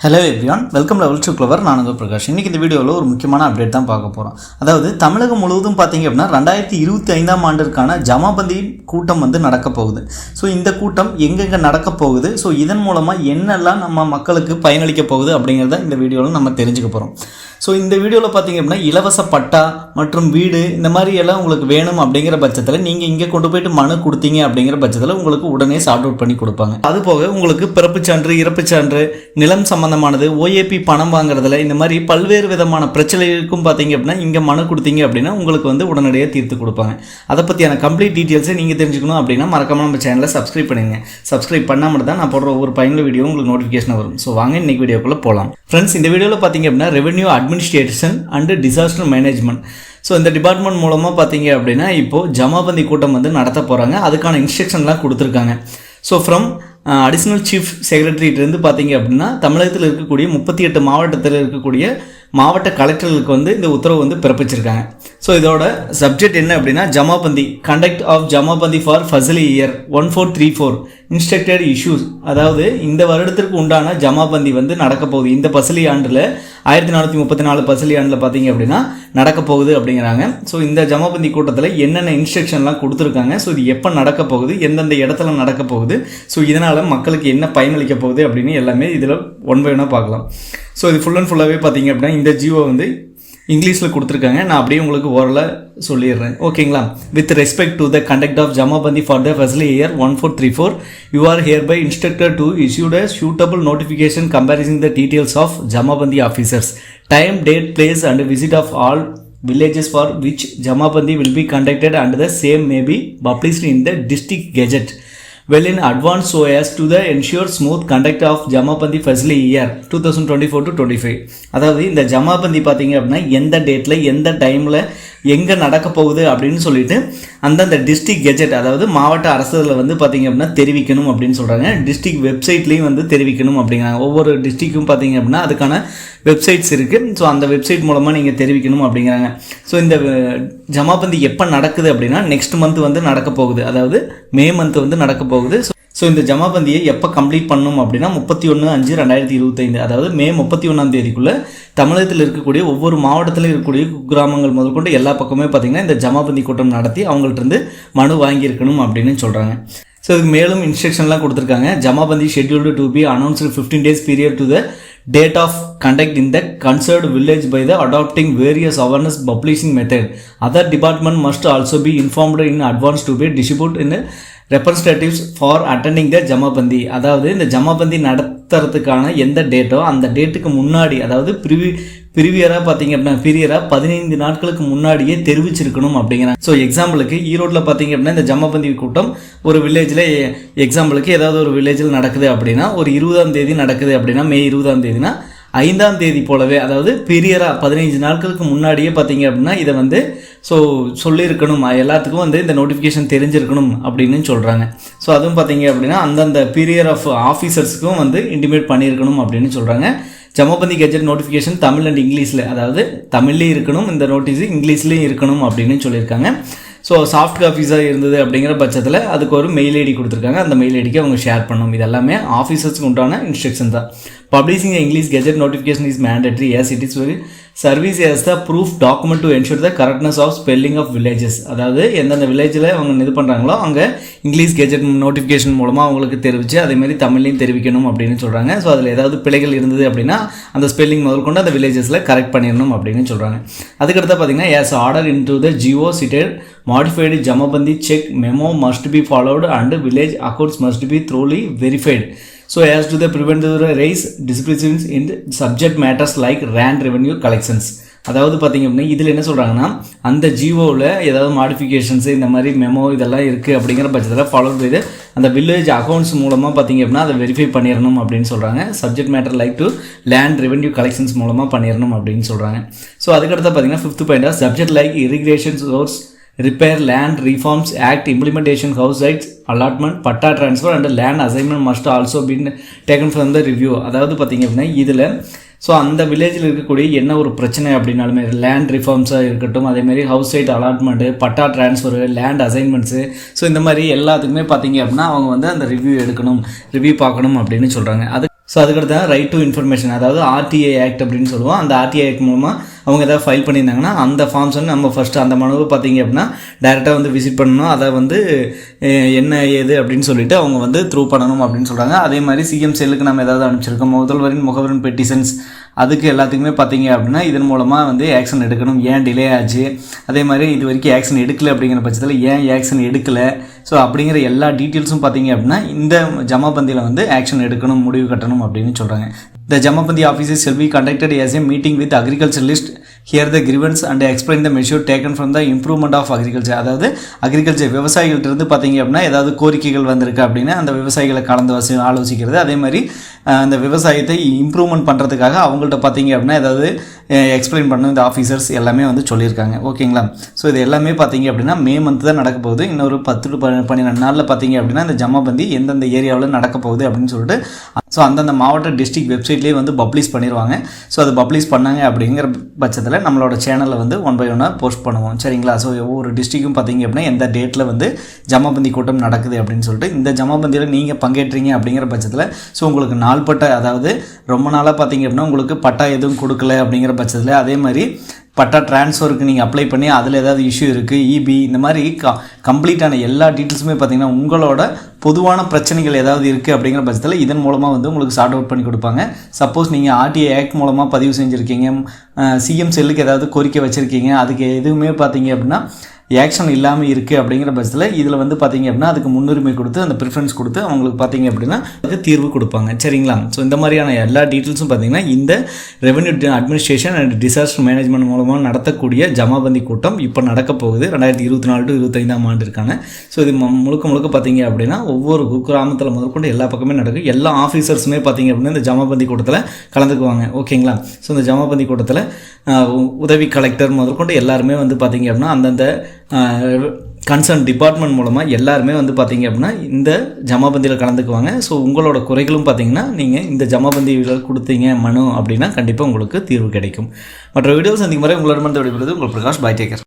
Hello everyone welcome level to clever நான் உங்கள் பிரகாஷ். இன்றைக்கி இந்த வீடியோவில் ஒரு முக்கியமான அப்டேட் தான் பார்க்க போகிறோம் அதாவது தமிழகம் முழுவதும் பார்த்தீங்க அப்படின்னா ரெண்டாயிரத்தி இருபத்தி ஐந்தாம் ஆண்டிற்கான ஜமாபந்தி கூட்டம் வந்து நடக்க போகுது. ஸோ இந்த கூட்டம் எங்கெங்கே நடக்க போகுது? ஸோ இதன் மூலமாக என்னெல்லாம் நம்ம மக்களுக்கு பயனளிக்க போகுது அப்படிங்கிறத இந்த வீடியோவில் நம்ம தெரிஞ்சுக்க போகிறோம் ஸோ இந்த வீடியோவில் பார்த்தீங்க அப்படின்னா இலவச பட்டா மற்றும் வீடு இந்த மாதிரி எல்லாம் உங்களுக்கு வேணும் அப்படிங்கிற பட்சத்தில் நீங்கள் இங்கே கொண்டு போயிட்டு மனு கொடுத்தீங்க அப்படிங்கிற பட்சத்தில் உங்களுக்கு உடனே சார்ட் அவுட் பண்ணி கொடுப்பாங்க. அது போக உங்களுக்கு பிறப்பு சான்று இறப்பு சான்று நிலம் சம்பந்தமானது ஓஏபி பணம் வாங்குறதுல இந்த மாதிரி பல்வேறு விதமான பிரச்சனைகளுக்கும் பார்த்தீங்க அப்படின்னா இங்கே மனு கொடுத்தீங்க அப்படின்னா உங்களுக்கு வந்து உடனடியாக தீர்த்து கொடுப்பாங்க. அதை பற்றியான கம்ப்ளீட் டீட்டெயில்ஸை நீங்கள் தெரிஞ்சுக்கணும் அப்படின்னா மறக்காம நம்ம சேனலை சப்ஸ்கிரைப் பண்ணுங்க சப்ஸ்கிரைப் பண்ணாமல் தான் நான் போடுற ஒவ்வொரு பயனுள்ள வீடியோ உங்களுக்கு நோட்டிஃபிகேஷன் வரும். ஸோ வாங்க இன்னைக்கு வீடியோக்குள்ளே போகலாம் ஃப்ரெண்ட்ஸ் இந்த வீடியோவில் பார்த்தீங்க அப்படின்னா revenue administration and disaster management so இந்த டிபார்ட்மெண்ட் மூலமாக பார்த்தீங்க அப்படின்னா இப்போது ஜமாபந்தி கூட்டம் வந்து நடத்த போகிறாங்க அதுக்கான இன்ஸ்ட்ரக்ஷன்லாம் கொடுத்துருக்காங்க. So from additional uh, chief செக்ரட்டரியிலேருந்து பார்த்தீங்க அப்படின்னா தமிழகத்தில் இருக்கக்கூடிய முப்பத்தி எட்டு மாவட்டத்தில் இருக்கக்கூடிய மாவட்ட கலெக்டர்களுக்கு வந்து இந்த உத்தரவு வந்து பிறப்பிச்சிருக்காங்க. ஸோ இதோட சப்ஜெக்ட் என்ன அப்படின்னா jamabandi conduct of jamabandi for fasli year one four three four instructed issues அதாவது இந்த வருடத்திற்கு உண்டான ஜமாபந்தி வந்து நடக்க போகுது. இந்த பசலி ஆண்டில் ஆயிரத்தி நானூற்றி முப்பத்தி நாலு பசலி ஆண்டில் பார்த்தீங்க அப்படின்னா நடக்க போகுது அப்படிங்கிறாங்க. ஸோ இந்த ஜமாபந்தி கூட்டத்தில் என்னென்ன இன்ஸ்ட்ரக்ஷன்லாம் கொடுத்துருக்காங்க? ஸோ இது எப்போ நடக்க போகுது? எந்தெந்த இடத்துல நடக்க போகுது? ஸோ இதனால் மக்களுக்கு என்ன பயனளிக்க போகுது அப்படின்னு எல்லாமே இதில் ஒன் பை ஒன்னாக பார்க்கலாம். ஸோ இது ஃபுல் அண்ட் ஃபுல்லாகவே பார்த்தீங்க அப்படின்னா இந்த ஜியோ வந்து இங்கிலீஷில் கொடுத்துருக்காங்க. நான் அப்படியே உங்களுக்கு ஓரலாக சொல்லிடுறேன். ஓகேங்களா? With respect to the conduct of Jamabandi for the Fasli year one four three four you are hereby instructor to issued a suitable notification comprising the details of Jamabandi officers time date place and visit of all villages for which Jamabandi will be conducted and the same may be published in the district gazette. Well in advance so as to the ensure smooth conduct of jamabandi fasli year two thousand twenty four to twenty five அதாவது இந்த ஜமாபந்தி பார்த்தீங்க அப்படின்னா எந்த டேட்டில் எந்த டைமில் எங்கே நடக்க போகுது அப்படின்னு சொல்லிட்டு அந்தந்த டிஸ்ட்ரிக்ட் கெஜெட் அதாவது மாவட்ட அரசுகளில் வந்து பார்த்தீங்க அப்படின்னா தெரிவிக்கணும் அப்படின்னு சொல்கிறாங்க டிஸ்ட்ரிக்ட் வெப்சைட்லேயும் வந்து தெரிவிக்கணும் அப்படிங்கிறாங்க. ஒவ்வொரு டிஸ்ட்ரிக்கும் பார்த்தீங்க அப்படின்னா அதுக்கான வெப்சைட்ஸ் இருக்குது ஸோ அந்த வெப்சைட் மூலமாக நீங்கள் தெரிவிக்கணும் அப்படிங்கிறாங்க. ஸோ இந்த ஜமாபந்தி எப்போ நடக்குது அப்படின்னா நெக்ஸ்ட் மந்த் வந்து நடக்க போகுது. அதாவது மே மந்த் வந்து நடக்க போகுது. ஸோ இந்த ஜமாபந்தியை எப்போ கம்ப்ளீட் பண்ணும் அப்படின்னா முப்பத்தி ஒன்று அஞ்சு ரெண்டாயிரத்தி இருபத்தைந்து. அதாவது மே முப்பத்தி ஒன்றாம் தேதிக்குள்ளே தமிழகத்தில் இருக்கக்கூடிய ஒவ்வொரு மாவட்டத்தில் இருக்கக்கூடிய கிராமங்கள் முதற்கொண்டு எல்லா பக்கமே பார்த்திங்கன்னா இந்த ஜமாபந்தி கூட்டம் நடத்தி அவங்கள்ட்ட இருந்து மனு வாங்கியிருக்கணும் அப்படின்னு சொல்கிறாங்க ஸோ இதுக்கு மேலும் இன்ஸ்ட்ரக்ஷன்லாம் கொடுத்துருக்காங்க. Jamabandi scheduled to be announced fifteen days period to the date of conduct in the concerned village by the adopting various awareness publishing method. Other department must also be informed in advance to be distributed in representatives for attending the jamabandi அதாவது இந்த ஜமாபந்தி நடத்துறதுக்கான எந்த டேட்டோ அந்த டேட்டுக்கு முன்னாடி அதாவது privy பிரிவியராக பார்த்தீங்க அப்படின்னா பிரியராக பதினைந்து நாட்களுக்கு முன்னாடியே தெரிவிச்சிருக்கணும் அப்படிங்கிறாங்க. ஸோ எக்ஸாம்பிளுக்கு ஈரோட்டில் பார்த்தீங்க அப்படின்னா இந்த ஜம்மபந்தி கூட்டம் ஒரு வில்லேஜில் எக்ஸாம்பிளுக்கு ஏதாவது ஒரு வில்லேஜில் நடக்குது அப்படின்னா ஒரு இருபதாம் தேதி நடக்குது அப்படின்னா மே இருபதாம் தேதினா ஐந்தாம் தேதி போலவே அதாவது பீரியராக பதினைஞ்சு நாட்களுக்கு முன்னாடியே பார்த்தீங்க அப்படின்னா இதை வந்து ஸோ சொல்லியிருக்கணும். எல்லாத்துக்கும் வந்து இந்த நோட்டிஃபிகேஷன் தெரிஞ்சிருக்கணும் அப்படின்னு சொல்கிறாங்க ஸோ அதுவும் பார்த்தீங்க அப்படின்னா அந்தந்த பீரியர் ஆஃப் ஆஃபீஸர்ஸ்க்கும் வந்து இன்டிமேட் பண்ணியிருக்கணும் அப்படின்னு சொல்கிறாங்க jamabandi gazette notification Tamil and இங்கிலீஷில் அதாவது தமிழ்லேயும் இருக்கணும் இந்த நோட்டீஸ் இங்கிலீஷ்லேயும் இருக்கணும் அப்படின்னு சொல்லியிருக்காங்க. ஸோ சாஃப்ட் காப்பீஸாக இருந்தது அப்படிங்கிற பட்சத்தில் அதுக்கு ஒரு மெயில் ஐடி கொடுத்துருக்காங்க. அந்த மெயில் ஐடிக்கு அவங்க ஷேர் பண்ணணும். இது எல்லாமே ஆஃபீஸர்ஸ்க்கு உண்டான இன்ஸ்ட்ரக்ஷன் தான். Publishing English gazette notification is mandatory as it is very service as the proof document to ensure the correctness of spelling of villages அதாவது எந்தெந்த வில்லேஜில் அவங்க இது பண்ணுறாங்களோ அங்கே இங்கிலீஷ் கெஜெட் நோட்டிஃபிகேஷன் மூலமாக அவங்களுக்கு தெரிவித்து அதேமாதிரி தமிழ்லையும் தெரிவிக்கணும் அப்படின்னு சொல்கிறாங்க ஸோ அதில் ஏதாவது பிழைகள் இருந்தது அப்படின்னா அந்த ஸ்பெல்லிங் முதல் கொண்டு அந்த வில்லேஜஸில் கரெக்ட் பண்ணிடணும் அப்படின்னு சொல்கிறாங்க அதுக்கடுத்து பார்த்தீங்கன்னா as order in to the GO cited modified Jamabandi check memo must be followed and village accounts must be thoroughly verified so as to the prevent the raise discrepancies in the subject matters like rand revenue collections. அதாவது பார்த்தீங்க அப்படின்னா இதில் என்ன சொல்கிறாங்கன்னா அந்த ஜியோவில் ஏதாவது modifications இந்த மாதிரி மெமோ இதெல்லாம் இருக்குது அப்படிங்கிற பட்சத்தில் ஃபாலோ செய்து அந்த வில்லேஜ் அக்கௌண்ட்ஸ் மூலமாக பார்த்தீங்க அப்படின்னா அதை வெரிஃபை பண்ணிடணும் அப்படின்னு சொல்கிறாங்க subject matter like to land revenue collections மூலமாக பண்ணிடணும் அப்படின்னு சொல்கிறாங்க ஸோ அதுக்கடுத்து பார்த்தீங்கன்னா fifth point subject like irrigation source repair land reforms act implementation house rights allotment patta transfer and land assignment must also been taken from the review அதாவது பார்த்தீங்க அப்படின்னா இதில் ஸோ அந்த வில்லேஜில் இருக்கக்கூடிய என்ன ஒரு பிரச்சனை அப்படின்னாலுமே லேண்ட் ரிஃபார்ம்ஸாக இருக்கட்டும் அதேமாரி house site allotment patta transfer land assignments so இந்த மாதிரி எல்லாத்துக்குமே பார்த்தீங்க அப்படின்னா அவங்க வந்து அந்த ரிவ்யூ எடுக்கணும் ரிவ்யூ பார்க்கணும் அப்படின்னு சொல்கிறாங்க அது ஸோ அதுக்கடுத்து தான் ரைட் டு இன்ஃபர்மேஷன் அதாவது ஆர்டிஐ ஆக்ட் அப்படின்னு சொல்லுவோம். அந்த ஆர்டிஐ ஆக்ட் மூலமாக அவங்க ஏதாவது ஃபைல் பண்ணியிருந்தாங்கன்னா அந்த ஃபார்ம்ஸ் வந்து நம்ம ஃபஸ்ட்டு அந்த மனுவை பார்த்தீங்க அப்படின்னா டேரெக்டாக வந்து விசிட் பண்ணணும். அதை வந்து என்ன ஏது அப்படின்னு சொல்லிட்டு அவங்க வந்து த்ரூ பண்ணணும் அப்படின்னு சொல்கிறாங்க அதே மாதிரி சிஎம் செல்லுக்கு நம்ம ஏதாவது அனுப்பிச்சிருக்கோம். முதல்வரின் முகவரின் பெட்டிஷன்ஸ் அதுக்கு எல்லாத்துக்குமே பார்த்தீங்க அப்படின்னா இதன் மூலமாக வந்து ஆக்ஷன் எடுக்கணும். ஏன் டிலே ஆச்சு? அதே மாதிரி இது வரைக்கும் ஆக்ஷன் எடுக்கலை அப்படிங்கிற பட்சத்தில் ஏன் ஆக்ஷன் எடுக்கலை? ஸோ அப்படிங்கிற எல்லா டீட்டெயில்ஸும் பார்த்தீங்க அப்படின்னா இந்த ஜமாபந்தியில் வந்து ஆக்ஷன் எடுக்கணும் முடிவு கட்டணும் அப்படின்னு சொல்கிறாங்க the Jamabandi offices shall be conducted as a meeting with agriculturalist hear the grievance and explain the measure taken from the improvement of agriculture அதாவது அக்ரிகல்ச்சர் விவசாயிகள்ட்ட இருந்து பார்த்தீங்க அப்படின்னா ஏதாவது கோரிக்கைகள் வந்திருக்கு அப்படின்னா அந்த விவசாயிகளை கலந்து வசி ஆலோசிக்கிறது. அதே மாதிரி அந்த விவசாயத்தை இம்ப்ரூவ்மெண்ட் பண்ணுறதுக்காக அவங்கள்ட்ட பார்த்தீங்க அப்படின்னா ஏதாவது எக்ஸ்பிளைன் பண்ண இந்த ஆஃபீஸர்ஸ் எல்லாமே வந்து சொல்லியிருக்காங்க. ஓகேங்களா ஸோ இது எல்லாமே பார்த்தீங்க அப்படின்னா மே மந்த் தான் நடக்க போகுது. இன்னொரு பத்து டு பன்னிரெண்டு நாளில் பார்த்தீங்க அப்படின்னா இந்த ஜமாபந்தி எந்தெந்த ஏரியாவில் நடக்க போகுது அப்படின்னு சொல்லிட்டு ஸோ அந்தந்த மாவட்ட டிஸ்ட்ரிக்ட் வெப்சைட்லேயே வந்து பப்ளிஷ் பண்ணிடுவாங்க ஸோ அது பப்ளிஷ் பண்ணாங்க அப்படிங்கிற பட்சத்தில் நம்மளோட சேனலில் வந்து ஒன் பை ஒன்னாக போஸ்ட் பண்ணுவோம். சரிங்களா? ஸோ ஒவ்வொரு டிஸ்ட்ரிக்கும் பார்த்தீங்க அப்படின்னா எந்த டேட்டில் வந்து ஜமாபந்தி கூட்டம் நடக்குது அப்படின்னு சொல்லிட்டு இந்த ஜமாபந்தியில் நீங்கள் பங்கேற்றீங்க அப்படிங்கிற பட்சத்தில் ஸோ உங்களுக்கு நாள்பட்ட அதாவது ரொம்ப நாளாக பார்த்தீங்க அப்படின்னா உங்களுக்கு பட்டா எதுவும் கொடுக்கல அப்படிங்கிற பட்சத்தில் அதே மாதிரி பட்டா ட்ரான்ஸ்ஃபருக்கு நீங்கள் அப்ளை பண்ணி அதில் ஏதாவது இஷ்யூ இருக்குது இபி இந்த மாதிரி க கம்ப்ளீட்டான எல்லா டீட்டெயில்ஸுமே பார்த்தீங்கன்னா உங்களோட பொதுவான பிரச்சனைகள் ஏதாவது இருக்குது அப்படிங்கிற பட்சத்தில் இதன் மூலமாக வந்து உங்களுக்கு சார்ட் அவுட் பண்ணி கொடுப்பாங்க. சப்போஸ் நீங்கள் ஆர்டிஐ ஆக்ட் மூலமாக பதிவு செஞ்சுருக்கீங்க சிஎம் செல்லுக்கு ஏதாவது கோரிக்கை வச்சுருக்கீங்க அதுக்கு எதுவுமே பார்த்தீங்க அப்படின்னா ஆக்ஷன் இல்லாமல் இருக்குது அப்படிங்கிற பட்சத்தில் இதில் வந்து பார்த்தீங்க அப்படின்னா அதுக்கு முன்னுரிமை கொடுத்து அந்த ப்ரிஃபரன்ஸ் கொடுத்து அவங்களுக்கு பார்த்தீங்க அப்படின்னா அதுக்கு தீர்வு கொடுப்பாங்க. சரிங்களா? ஸோ இந்த மாதிரியான எல்லா டீட்டெயில்ஸும் பார்த்தீங்கன்னா இந்த revenue administration and disaster management மூலமாக நடத்தக்கூடிய ஜமாபந்தி கூட்டம் இப்போ நடக்க போகுது. ரெண்டாயிரத்தி இருபத்தி நாலு டு இருபத்தைந்தாம் ஆண்டிற்கான ஸோ இது முழுக்க முழுக்க பார்த்தீங்க அப்படின்னா ஒவ்வொரு கிராமத்தில் முதற்கொண்டு எல்லா பக்கமே நடக்கும் எல்லா ஆஃபீஸர்ஸுமே பார்த்தீங்க அப்படின்னா இந்த ஜமாபந்தி கூட்டத்தில் கலந்துக்குவாங்க. ஓகேங்களா ஸோ இந்த ஜமாபந்தி கூட்டத்தில் உதவி கலெக்டர் முதற்கொண்டு எல்லாருமே வந்து பார்த்திங்க அப்படின்னா அந்தந்த கன்சர்ன் டிபார்ட்மெண்ட் மூலமாக எல்லாருமே வந்து பார்த்தீங்க அப்படின்னா இந்த ஜமாபந்தியில் கலந்துக்குவாங்க. ஸோ உங்களோட குறைகளும் பார்த்தீங்கன்னா நீங்கள் இந்த ஜமாபந்தியில் கொடுத்தீங்க மனு அப்படின்னா கண்டிப்பாக உங்களுக்கு தீர்வு கிடைக்கும். மற்ற வீடியோஸ் சந்திக்கும் வரை உங்களோட மருந்து விடுபடுது உங்கள் பிரகாஷ் பாய் டேக்கர்